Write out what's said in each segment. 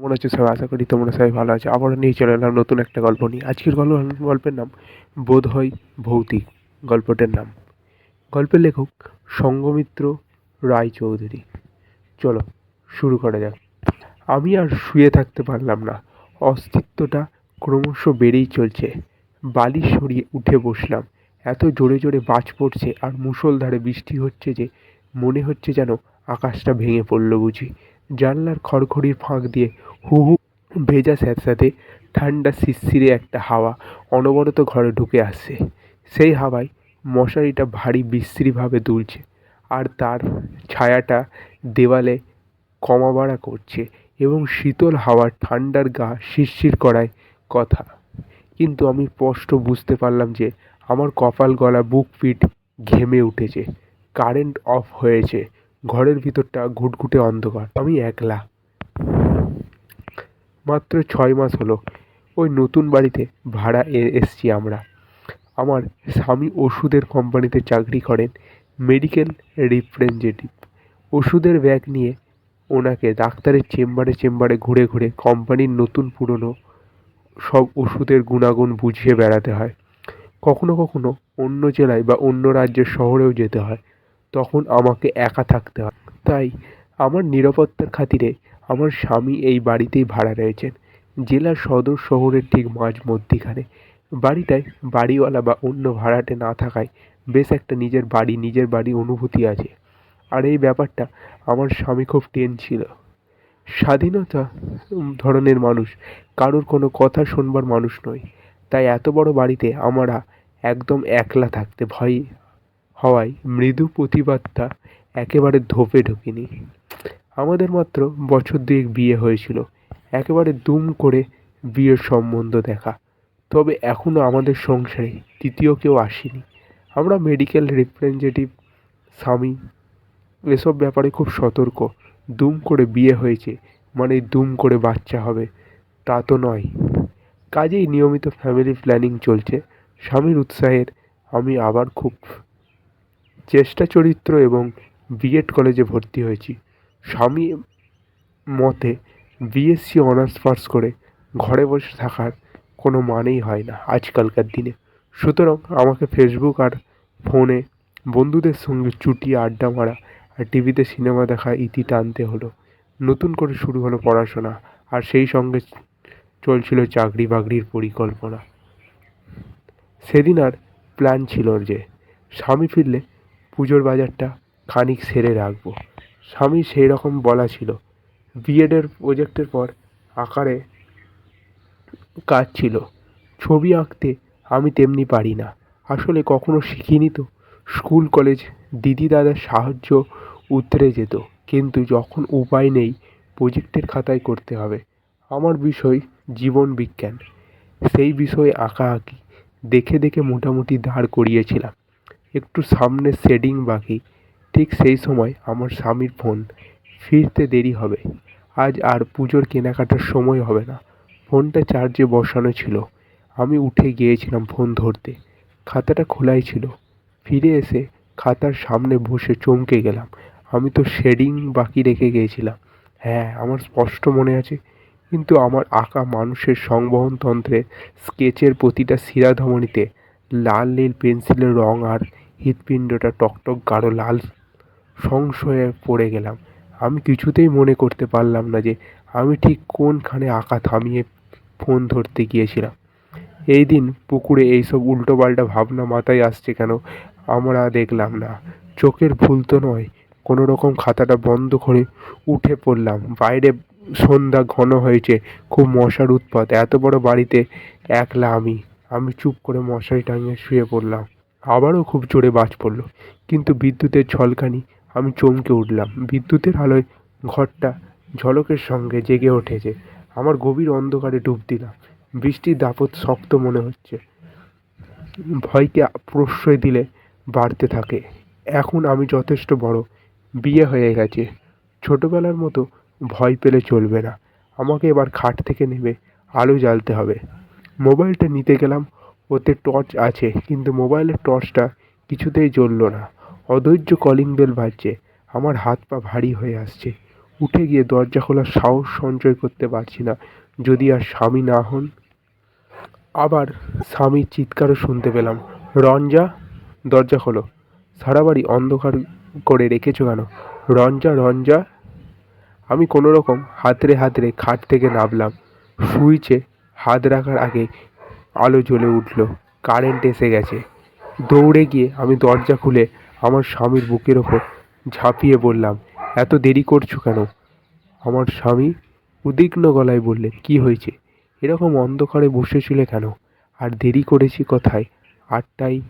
কেমন আছো সবাই? আশা করি তোমরা সবাই ভালো আছে। আবারও নিয়ে চলে এলাম নতুন একটা গল্প নিয়ে। আজকের গল্প, গল্পের নাম বোধ হয় ভৌতিক গল্পটার নাম। গল্পের লেখক সঙ্গমিত্র রায়চৌধুরী। চলো, শুরু করা যাক। আমি আর শুয়ে থাকতে পারলাম না। অস্তিত্বটা ক্রমশ বেড়েই চলছে। বালিশ সরিয়ে উঠে বসলাম। এত জোরে জোরে বাজ পড়ছে আর মুষলধারে বৃষ্টি হচ্ছে যে মনে হচ্ছে যেন আকাশটা ভেঙে পড়ল বুঝি। জানলার খড়খড়ির ফাঁক দিয়ে হু হু ভেজা স্যাঁতস্যাঁতে ঠান্ডা শিরশিরে একটা হাওয়া অনবরত ঘরে ঢুকে আসছে। সেই হাওয়ায় মশারিটা ভারী বিশ্রীভাবে দুলছে আর তার ছায়াটা দেওয়ালে কমা বাড়া করছে এবং শীতল হাওয়ার ঠান্ডার গা শিরশির করায় কথা। কিন্তু আমি স্পষ্ট বুঝতে পারলাম যে আমার কপাল গলা বুক পিঠ ঘেমে উঠেছে। কারেন্ট অফ হয়েছে। ঘরের ভিতরটা ঘুটঘুটে অন্ধকার। আমি একলা। মাত্র ছয় মাস হলো, ওই নতুন বাড়িতে ভাড়া এসছি আমরা। আমার স্বামী ওষুধের কোম্পানিতে চাকরি করেন, মেডিকেল রিপ্রেজেন্টেটিভ। ওষুধের ব্যাগ নিয়ে ওনাকে ডাক্তারের চেম্বারে চেম্বারে ঘুরে ঘুরে কোম্পানির নতুন পুরনো সব ওষুধের গুণাগুণ বুঝিয়ে বেড়াতে হয়। কখনো কখনো অন্য জেলায় বা অন্য রাজ্যের শহরেও যেতে হয়। তখন আমাকে একা থাকতে হয়। তাই আমার নিরাপত্তার খাতিরে আমার স্বামী এই বাড়িতেই ভাড়া রয়েছেন। জেলার সদর শহরের ঠিক মাঝ মধ্যিখানে। বাড়িটায় বাড়িওয়ালা বা অন্য ভাড়াটে না থাকায় বেশ একটা নিজের বাড়ি নিজের বাড়ি অনুভূতি আছে। আর এই ব্যাপারটা আমার স্বামী খুব টেন ছিল। স্বাধীনতা ধরনের মানুষ, কারোর কোনো কথা শুনবার মানুষ নয়। তাই এত বড় বাড়িতে আমরা একদম একলা থাকতে ভয় হওয়ায় মৃদু প্রতিবাদটা একেবারে ধোপে ঢোকেনি। আমাদের মাত্র বছর দুয়েক বিয়ে হয়েছিল। একেবারে দুম করে বিয়ের সম্বন্ধ দেখা। তবে এখনও আমাদের সংসারে তৃতীয় কেউ আসেনি। আমরা মেডিকেল রিপ্রেজেন্টেটিভ স্বামী, এসব ব্যাপারে খুব সতর্ক। দুম করে বিয়ে হয়েছে মানে দুম করে বাচ্চা হবে, তা তো নয়। কাজেই নিয়মিত ফ্যামিলি প্ল্যানিং চলছে। স্বামীর উৎসাহের আমি আবার খুব চেষ্টা চরিত্র এবং বিএড কলেজে ভর্তি হয়েছি। স্বামী মতে বিএসসি অনার্স পাস করে ঘরে বসে থাকার কোনো মানেই হয় না আজকালকার দিনে। সুতরাং আমাকে ফেসবুক আর ফোনে বন্ধুদের সঙ্গে চুটিয়ে আড্ডা মারা আর টিভিতে সিনেমা দেখা ইতি টানতে হলো। নতুন করে শুরু হলো পড়াশোনা আর সেই সঙ্গে চলছিল চাকরি বাকরির পরিকল্পনা। সেদিন আর প্ল্যান ছিল যে স্বামী ফিরলে পুজোর বাজারটা খানিক সেরে রাখব। স্বামী সেই রকম বলা ছিল। বিএডের প্রজেক্টের পর আকারে কাজ ছিল। ছবি আঁকতে আমি তেমনি পারি না। আসলে কখনো শিখিনি তো। স্কুল, কলেজ দিদি দাদার সাহায্য উতরে যেত। কিন্তু যখন উপায় নেই প্রজেক্টের খাতায় করতে হবে। আমার বিষয় জীবন বিজ্ঞান। সেই বিষয়ে আঁকাআঁকি দেখে দেখে মোটামুটি দাঁড় করিয়েছিলাম। একটু সামনে শেডিং বাকি। ঠিক সেই সময় আমার স্বামীর ফোন। ফিরতে দেরি হবে। আজ আর পুজোর কেনাকাটার সময় হবে না। ফোনটা চার্জে বসানো ছিল। আমি উঠে গিয়েছিলাম ফোন ধরতে। খাতাটা খোলাই ছিল। ফিরে এসে খাতার সামনে বসে চমকে গেলাম। আমি তো শেডিং বাকি রেখে গিয়েছিলাম। হ্যাঁ আমার স্পষ্ট মনে আছে। কিন্তু আমার আঁকা মানুষের সংবহনতন্ত্রে স্কেচের প্রতিটা শিরাধমনীতে লাল, নীল, পেন্সিলের রং আর হৃৎপিণ্ডটা টকটক গাঢ় লাল সংশয়ে পড়ে গেলাম। আমি কিছুতেই মনে করতে পারলাম না যে আমি ঠিক কোনখানে আঁকা থামিয়ে ফোন ধরতে গিয়েছিলাম। এই দিন পুকুরে এইসব উল্টোপাল্টা ভাবনা মাথায় আসছে কেন আমরা দেখলাম না। চোখের ভুল তো নয় কোনো রকম খাতাটা বন্ধ করে উঠে পড়লাম। বাইরে সন্ধ্যা ঘন হয়েছে, খুব মশার উৎপাত। এত বড় বাড়িতে একলা আমি আমি চুপ করে মশারি টাঙিয়ে শুয়ে পড়লাম। আবারও খুব জোরে বাজ পড়ল। কিন্তু বিদ্যুতের ঝলকানি আমি চমকে উঠলাম। বিদ্যুতের আলোয় ঘরটা ঝলকের সঙ্গে জেগে উঠেছে। আমার গভীর অন্ধকারে ডুব দিলাম। বৃষ্টির দাপট শক্ত মনে হচ্ছে। ভয়কে প্রশ্রয় দিলে বাড়তে থাকে। এখন আমি যথেষ্ট বড়। বিয়ে হয়ে গেছে। ছোটোবেলার মতো ভয় পেলে চলবে না। আমাকে এবার খাট থেকে নেমে আলো জ্বালতে হবে। মোবাইলটা নিতে গেলাম। ওতে টর্চ আছে, কিন্তু মোবাইলের টর্চটা কিছুতেই জ্বললো না। অধৈর্য কলিং বেল বাজছে, আমার হাত পা ভারী হয়ে আসছে। উঠে গিয়ে দরজা খোলার সাহস সঞ্চয় করতে পারছি না, যদি আর স্বামী না হন। আবার স্বামীর চিৎকারও শুনতে পেলাম। রঞ্জা, দরজা খোলো। সারা বাড়ি অন্ধকার করে রেখেছো কেন? রঞ্জা রঞ্জা। আমি কোনো রকম হাতড়ে হাতড়ে খাট থেকে নামলাম। সুইচে হাত রাখার আগে আলো জ্বলে উঠল। কারেন্ট এসে গেছে। দৌড়ে গিয়ে আমি দরজা খুলে আমার স্বামীর বুকের ওপর ঝাঁপিয়ে বললাম এত দেরি করছ কেন? আমার স্বামী উদ্বিগ্ন গলায় বললেন, কি হয়েছে? এরকম অন্ধকারে বসেছিলে কেন? আর দেরি করেছি কোথায়? আটটায়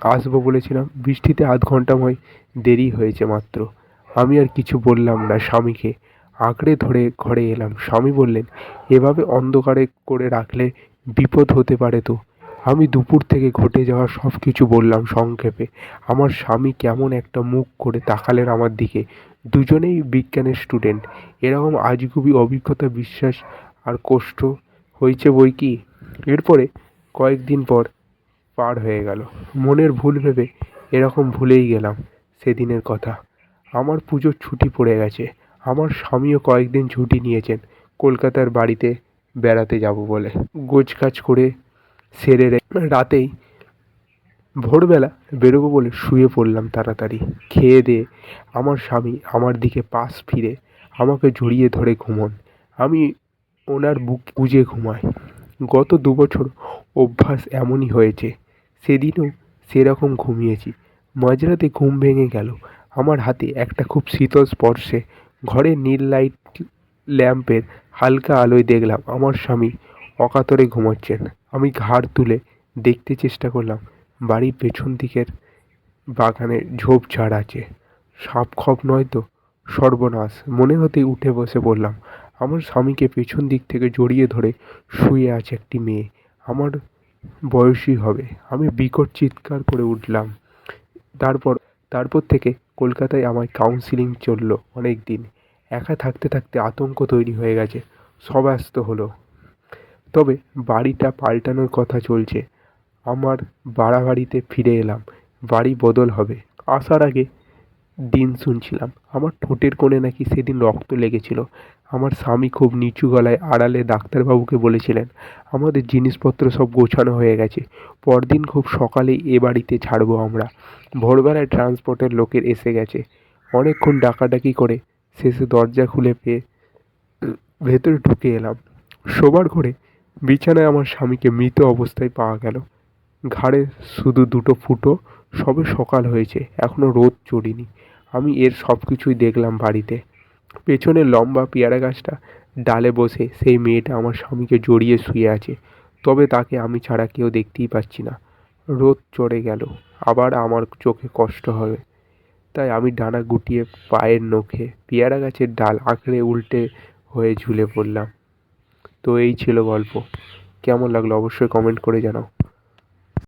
আসব বলেছিলাম, বৃষ্টিতে আধ ঘন্টাময় দেরি হয়েছে মাত্র। আমি আর কিছু বললাম না স্বামীকে। আঁকড়ে ধরে ঘরে এলাম। স্বামী বললেন, এভাবে অন্ধকারে করে রাখলে বিপদ হতে পারে তো? আমি দুপুর থেকে ঘটে যাওয়া সব কিছু বললাম সংক্ষেপে। আমার স্বামী কেমন একটা মুখ করে তাকালেন আমার দিকে। দুজনেই বিজ্ঞানের স্টুডেন্ট। এরকম আজগুবি অভিজ্ঞতা, বিশ্বাস আর কষ্ট হয়েছে বই কি? এরপরে কয়েকদিন পর পার হয়ে গেল। মনের ভুল ভেবে এরকম ভুলেই গেলাম সেদিনের কথা। আমার পুজোর ছুটি পড়ে গেছে। আমার স্বামীও কয়েকদিন ছুটি নিয়েছেন, কলকাতার বাড়িতে বেড়াতে যাব বলে। গোছগাছ করে সেরে রাতেই ভোরবেলা বেরোবো বলে শুয়ে পড়লাম তাড়াতাড়ি। খেয়ে দিয়ে আমার স্বামী আমার দিকে পাশ ফিরে আমাকে জড়িয়ে ধরে ঘুমন। আমি ওনার বুক গুজে ঘুমাই। গত দু বছর অভ্যাস এমনই হয়েছে। সেদিনও সেরকম ঘুমিয়েছি। মাঝরাতে ঘুম ভেঙে গেল। আমার হাতে একটা খুব শীতল স্পর্শে ঘরের নীল লাইট ল্যাম্পের হালকা আলোয় দেখলাম, আমার স্বামী অকাতরে ঘুমাচ্ছেন। আমি ঘাড় তুলে দেখতে চেষ্টা করলাম, বাড়ির পেছন দিকের বাগানে ঝোপঝাড় আছে। সাপ খপ নয় তো? সর্বনাশ। মনে হতেই উঠে বসে পড়লাম, আমার স্বামীকে পেছন দিক থেকে জড়িয়ে ধরে শুয়ে আছে একটি মেয়ে। আমার বয়সী হবে। আমি বিকট চিৎকার করে উঠলাম। তারপর তারপর থেকে কলকাতায় আমার কাউন্সিলিং চলল অনেক দিন একা থাকতে থাকতে আতঙ্ক তৈরি হয়ে গেছে সব ব্যস্ত হলো। তবে বাড়িটা পাল্টানোর কথা চলছে। আমার বাড়াবাড়িতে ফিরে এলাম, বাড়ি বদল হবে, আসার আগে দিন শুনছিলাম। আমার ঠোঁটের কোণে নাকি সেদিন রক্ত লেগেছিল। আমার স্বামী খুব নিচু গলায় আড়ালে ডাক্তারবাবুকে বলেছিলেন, আমাদের জিনিসপত্র সব গোছানো হয়ে গেছে। পরদিন খুব সকালেই এ বাড়িতে ছাড়বো আমরা। ভোরবেলায় ট্রান্সপোর্টের লোকের এসে গেছে। অনেকক্ষণ ডাকাডাকি করে শেষে দরজা খুলে পেয়ে ভেতরে ঢুকে এলাম। শোবার ঘরে বিছানায় আমার স্বামীকে মৃত অবস্থায় পাওয়া গেল। ঘাড়ে শুধু দুটো ফুটো, সবে সকাল হয়েছে এখনও রোদ চড়িনি। আমি এর সব কিছুই দেখলাম বাড়িতে। পেছনে লম্বা পেয়ারা গাছটা ডালে বসে সেই মেয়েটা আমার স্বামীকে জড়িয়ে শুয়ে আছে। তবে তাকে আমি ছাড়া কেউ দেখতেই পাচ্ছি না। রোদ চড়ে গেল, আবার আমার চোখে কষ্ট হবে। তাই আমি ডানা গুটিয়ে পায়ের নখে পেয়ারা গাছের ডাল আঁকড়ে উল্টে হয়ে ঝুলে পড়লাম। তো এই ছিল গল্প। কেমন লাগল অবশ্যই কমেন্ট করে জানাও।